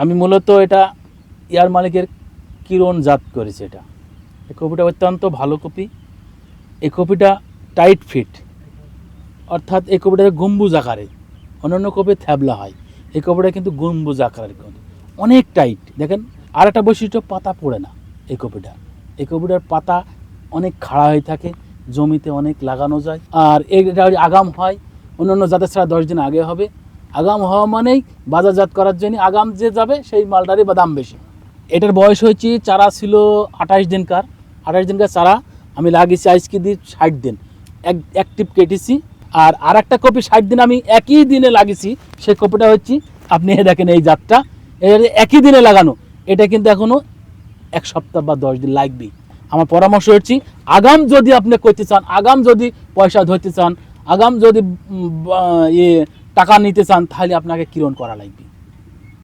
আমি মূলত এটা ইয়ার মালিকের কিরণ জাত করেছি এটা। এই কপিটা অত্যন্ত ভালো কপি। এই কপিটা টাইট ফিট অর্থাৎ এই কপিটা গম্বুজ আকারে। অন্যান্য কপি থ্যাবলা হয়। এই কপিটা কিন্তু গম্বুজ আকারের অনেক টাইট দেখেন আর একটা বৈশিষ্ট্য, পাতা পড়ে না এই কপিটা। এই কপিটার পাতা অনেক খাড়া হয়ে থাকে, জমিতে অনেক লাগানো যায়। আর এটা আগাম হয় অন্যান্য জাতের ছাড়া দশ দিন আগে হবে। আগাম হওয়া মানেই বাজারজাত করার জন্য আগাম যে যাবে সেই মালটারই বা দাম বেশি। এটার বয়স হয়েছে, চারা ছিল আঠাশ দিনকার। আঠাশ দিনকার চারা আমি লাগিয়েছি আজকে দিয়ে ষাট দিন। এক টিপ কেটেছি। আর আর একটা কপি ষাট দিন আমি একই দিনে লাগিয়েছি, সেই কপিটা হচ্ছে, আপনি দেখেন এই জাতটা। একই দিনে লাগানো, এটা কিন্তু এখনও এক সপ্তাহ বা দশ দিন লাগবেই আমার পরামর্শ হচ্ছে, আগাম যদি আপনি করতে চান, আগাম যদি পয়সা ধরতে চান, আগাম যদি ইয়ে টাকা নিতে চান তাহলে আপনাকে কিরণ করা লাগবে।